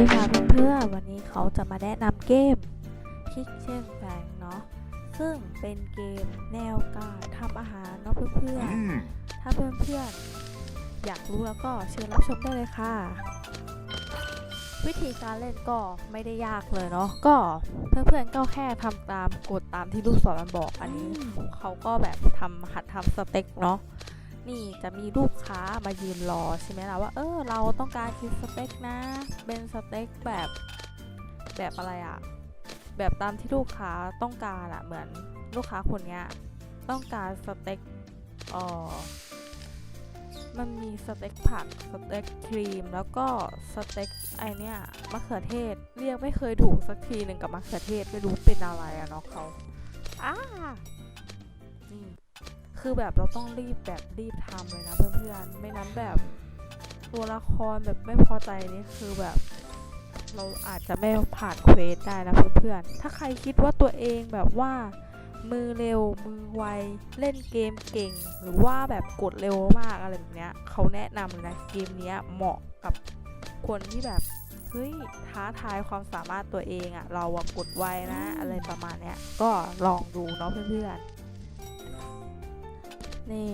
ดีค่ะเพื่อนๆวันนี้เขาจะมาแนะนำเกมคิกเช่นแฟงเนาะซึ่งเป็นเกมแนวการทำอาหารเนาะเพื่อนๆถ้าเพื่อนๆอยากรู้แล้วก็เชิญรับชมได้เลยค่ะ วิธีการเล่นก็ไม่ได้ยากเลยเนาะก็เพื่อนๆก็แค่ทำตามกดตามที่ลูกศรมันบอกอันนี้เขาก็แบบทำหัดทำสเต็กเนาะ นี่จะมีลูกค้ามายืนรอใช่ไหมล่ะว่า เออเราต้องการกินสเต็กนะ เป็นสเต็กแบบแบบอะไรอะแบบตามที่ลูกค้าต้องการอะเหมือนลูกค้าคนเนี้ยต้องการสเต็กเออมันมีสเต็กผักสเต็กครีม แล้วก็สเต็กไอเนี้ยมะเขือเทศเรียกไม่เคยถูกสักทีหนึ่งกับมะเขือเทศไม่รู้เป็นอะไรอะเนาะเขาอ้านี่ คือแบบเราต้องรีบแบบรีบทำเลยนะเพื่อนๆ ไม่นั้นแบบตัวละครแบบไม่พอใจนี่คือแบบ เราอาจจะไม่ผ่านเควสได้นะเพื่อนๆ ถ้าใครคิดว่าตัวเองแบบว่ามือเร็วมือไวเล่นเกมเก่ง หรือว่าแบบกดเร็วมากอะไรแบบเนี้ยเขาแนะนำเลยนะเกมนี้เหมาะกับคนที่แบบเฮ้ยท้าทายความสามารถตัวเองอะเราอะกดไวนะ อะไรประมาณเนี้ยก็ลองดูเนาะเพื่อนๆ นี่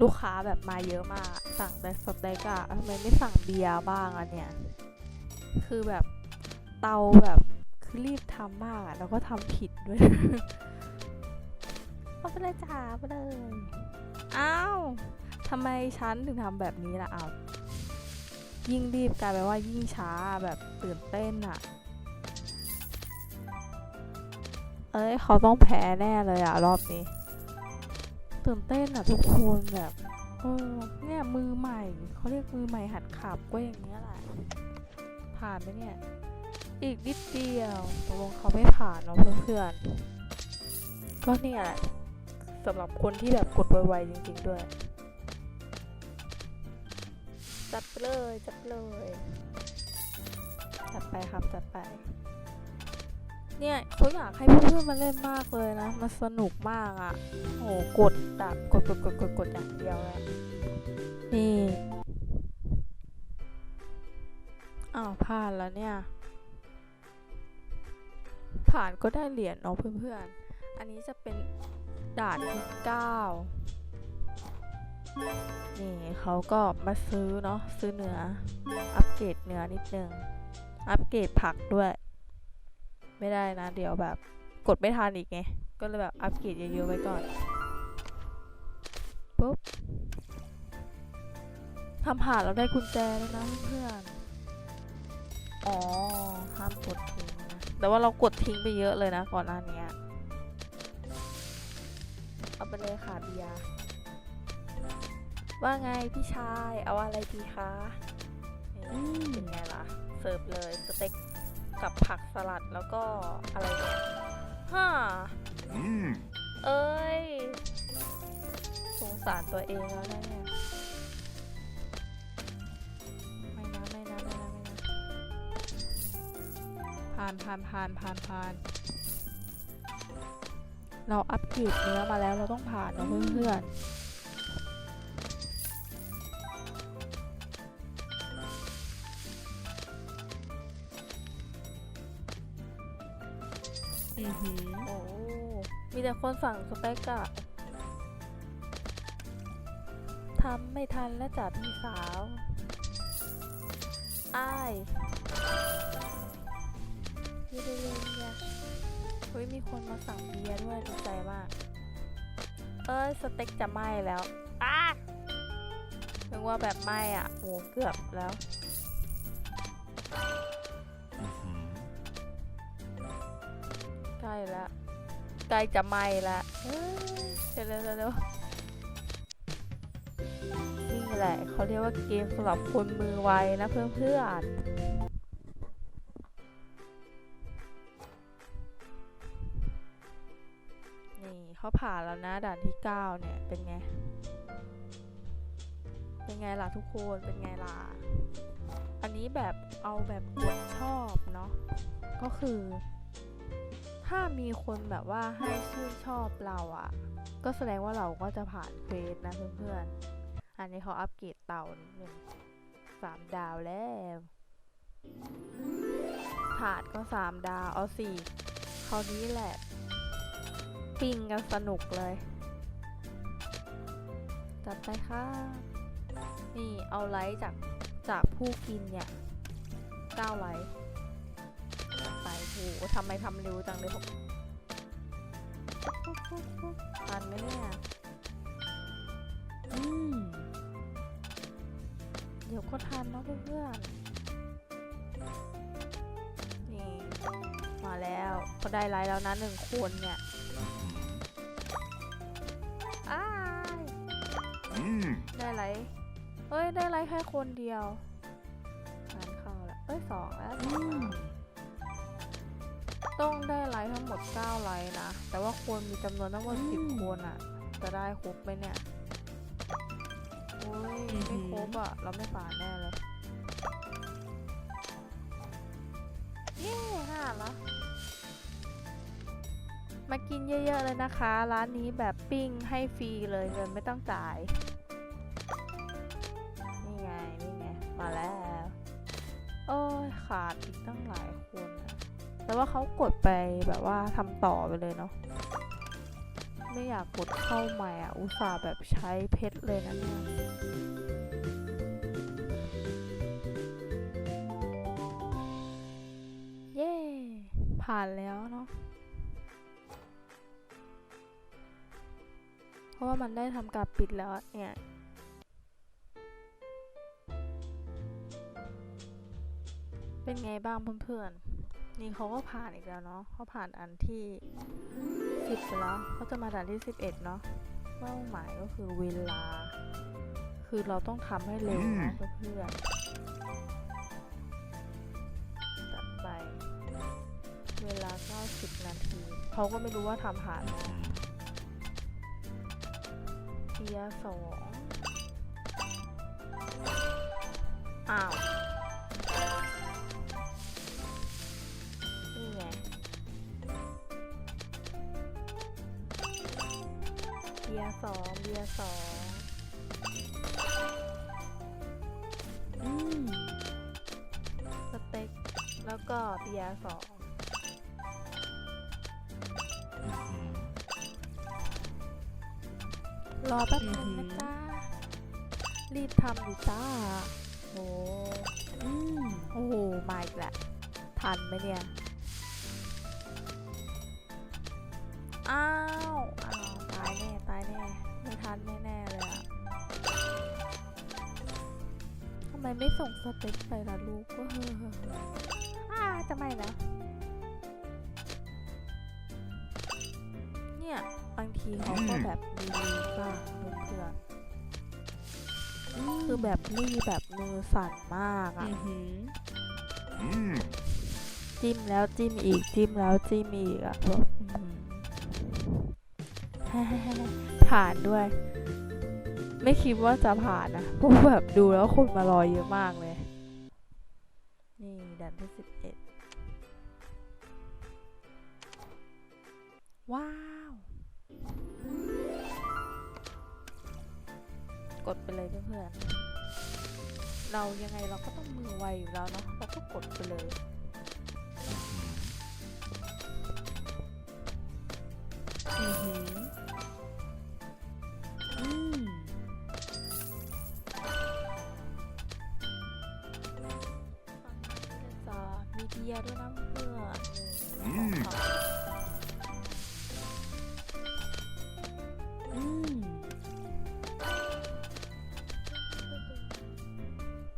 ลูกค้าแบบมาเยอะมาก สั่งแต่สเต็กอะทำไมไม่สั่งเบียร์บ้างอะเนี่ย คือแบบเตาแบบคือรีบทำมากอะแล้วก็ทำผิดด้วยเอาไปเลยจ้าไปเลยอ้าวทำไมฉันถึงทำแบบนี้ล่ะอ้าวยิ่งรีบกลายเป็นว่ายิ่งช้าแบบตื่นเต้นอะเอ้ยเขาต้องแพ้แน่เลยอะรอบนี้ ตื่นเต้นอะทุกคนแบบเออเนี่ยมือใหม่เขาเรียกมือใหม่หัดขับก็อย่างเงี้ยแหละผ่านไหมเนี่ย อีกนิดเดียวตกลงเขาไม่ผ่านเนาะเพื่อนๆก็เนี่ยสำหรับคนที่แบบกดไวๆจริง ๆด้วยจัดไปเลยจัดเลยจัดไปครับจัดไป เนี่ยเขาอยากให้เพื่อนๆมาเล่นมากเลยนะ มันสนุกมากอะ่ะโอ้โหกดแบบกดกดกดกดกดอย่างเดียวเลยนี่อ้าวผ่านแล้วเนี่ย ผ่านก็ได้เหรียญเนาะเพื่อนๆ อันนี้จะเป็นด่านที่เก้านี่เขาก็มาซื้อเนาะซื้อเนื้อ อัปเกรดเนื้อนิดนึง อัปเกรดผักด้วย ไม่ได้นะ เดี๋ยวแบบกดไม่ทันอีกไง ก็เลยแบบอัปเกรดเยอะๆไว้ก่อน ปุ๊บทำผ่านเราได้กุญแจแล้วนะเพื่อนๆอ๋อ ห้ามกดทิ้งนะ แต่ว่าเรากดทิ้งไปเยอะเลยนะก่อนหน้านี้เอาไปเลยค่ะเบียร์ว่าไงพี่ชาย เอาอะไรดีคะนี่เป็นไงล่ะ เสิร์ฟเลยสเต็ก กับผักสลัดแล้วก็อะไรเนี่ยฮ่า Mm. เอ้ย สงสารตัวเองแล้วนะเนี่ยไม่นะไม่นะไม่นะไม่นะผ่านผ่านผ่านผ่านผ่านเราอัปเกรดเนื้อมาแล้วเราต้องผ่านเนอะเพื่อนๆ อือหือโอ้มีแต่คนสั่งสเต็กอะทำไม่ทันแล้วจ้ะพี่สาวอ้ายเยเยเยเฮ้ยมีคนมาสั่งเบียร์ด้วยดีใจมาก เอ้ยสเต็กจะไหม้แล้วอ้านึกว่าแบบไหม้อะโหเกือบแล้ว ใกล้จะไหม้ล้วเฮ้ยเร็วเร็วเร็วเร็วนี่แหละเขาเรียกว่าเกมสำหรับคนมือไวนะเพื่อนเพื่อนนี่เขาผ่านแล้วนะด่านที่ 9 เนี่ย เป็นไง เป็นไงล่ะทุกคน เป็นไงล่ะ อันนี้แบบเอาแบบกดชอบเนาะ ก็คือ ถ้ามีคนแบบว่าให้ชื่นชอบเราอะ่ะ ก็แสดงว่าเราก็จะผ่านเฟสนะเพื่อนๆ อันนี้เขาอัปเกรดเตานิดนึงสามดาวแล้วผ่านก็สามดาวเอาสี่คราวนี้แหละ ปิ้งกันสนุกเลย จัดไปค่ะ นี่เอาไลค์จากจากผู้กินเนี่ยเก้าไลค์ โอ้โหทำไมทำเร็วจังเลยผมทันไหมเนี่ยอืมเดี๋ยวก็ทันเนาะเพื่อนนี่ มาแล้วเขได้ไลน์แล้วนะหนึ่งคนเนี่ยได้ไลน์เฮ้ย ได้ไลน์แค่คนเดียวทานข้าวแล้วเอ้ยสองแล้ว ต้องได้ไลท์ทั้งหมด 9 ไลท์นะ แต่ว่าควรมีจำนวนทั้งหมด 10 คนอะ่ะ จะได้ครบไหมเนี่ยโอ้ยไม่ครบอะ่ะ เราไม่ผ่านแน่เลย เย้ห้าละมากินเยอะๆเลยนะคะ ร้านนี้แบบปิ้งให้ฟรีเลยเงินไม่ต้องจ่าย เขากดไปแบบว่าทำต่อไปเลยเนาะไม่อยากกดเข้าใหม่อะ อุตส่าห์แบบใช้เพชรเลยนะเนี่ยเย้ผ่านแล้วเนาะเพราะว่ามันได้ทำการปิดแล้วเนี่ยเป็นไงบ้างเพื่อนๆ นี่เขาก็ผ่านอีกแล้วเนาะเขาผ่านอันที่สิบแล้วเขาจะมาด่านที่สิบเอ็ดเนาะเป้าหมายก็คือเวลา คือเราต้องทำให้เร็วนะเพื่อนตัดไป เวลา 90 นาที เขาก็ไม่รู้ว่าทำผ่านไหมเทียสองอ้าว สองเบียร์สองอืมสเต็กแล้วก็เบียร์สองรอแป๊บนึงนะจ๊ะรีบทำอยู่จ้าโอ้อืมโอ้โหมาอีกแหละทันไหมเนี่ยอ้า ไทันแน่ๆเลยอะทำไมไม่ส่งสเต็ปไปล่ะลูกก็เฮ้ออาจะไม่นะเนี่ย บางทีเขาก็แบบมีบ้างเพื่อนคือแบบนี่แบบมือสั่นมากอะจิ้มแล้วจิ้มอีกจิ้มแล้วจิ้มอีกอะแบบ ผ่านด้วย ไม่คิดว่าจะผ่านนะเพราะแบบดูแล้วคนมารอเยอะมากเลย นี่ด่านที่สิบเอ็ดว้าว กดไปเลยเพื่อนเรายังไงเราก็ต้องมือไวอยู่แล้วเนาะเราก็กดไปเลย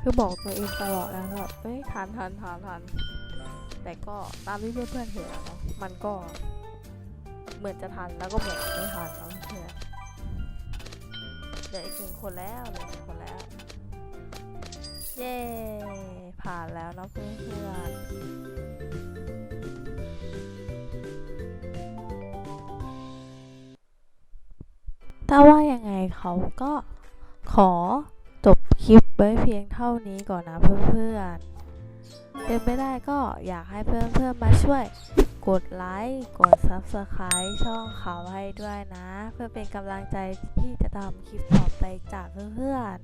คือบอกตัวเองตลอดนะแบบเฮ้ยทานทานทานทานแต่ก็ตามที่เพื่อนๆเห็นเนาะมันก็ เหมือนจะทันแล้วก็เหมือนไม่ทันแล้วเพื่อนเดี๋ยอีกหนึ่งคนแล้วเหลือหนึ่งคนแล้ว เย้ผ่านแล้วเนาะเพื่อนๆถ้าว่ายังไงเขาก็ขอ ไว้เพียงเท่านี้ก่อนนะเพื่อนๆเป็นไปได้ก็อยากให้เพื่อนๆมาช่วย กดไลค์ กด Subscribe ช่องเขาให้ด้วยนะ เพื่อเป็นกำลังใจที่จะทำคลิปต่อไปจากเพื่อน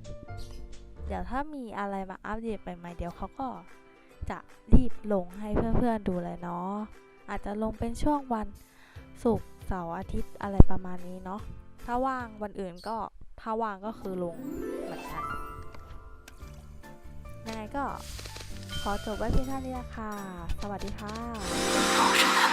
ๆ เดี๋ยวถ้ามีอะไรมาอัปเดตใหม่ๆ เดี๋ยวเขาก็จะรีบลงให้เพื่อนๆดูเลยเนาะ อาจจะลงเป็นช่วงวันศุกร์เสาร์อาทิตย์อะไรประมาณนี้เนาะ ถ้าว่างวันอื่นก็ถ้าว่างก็คือลง ก็ขอจบไว้เพียงเท่านี้ละค่ะ สวัสดีค่ะ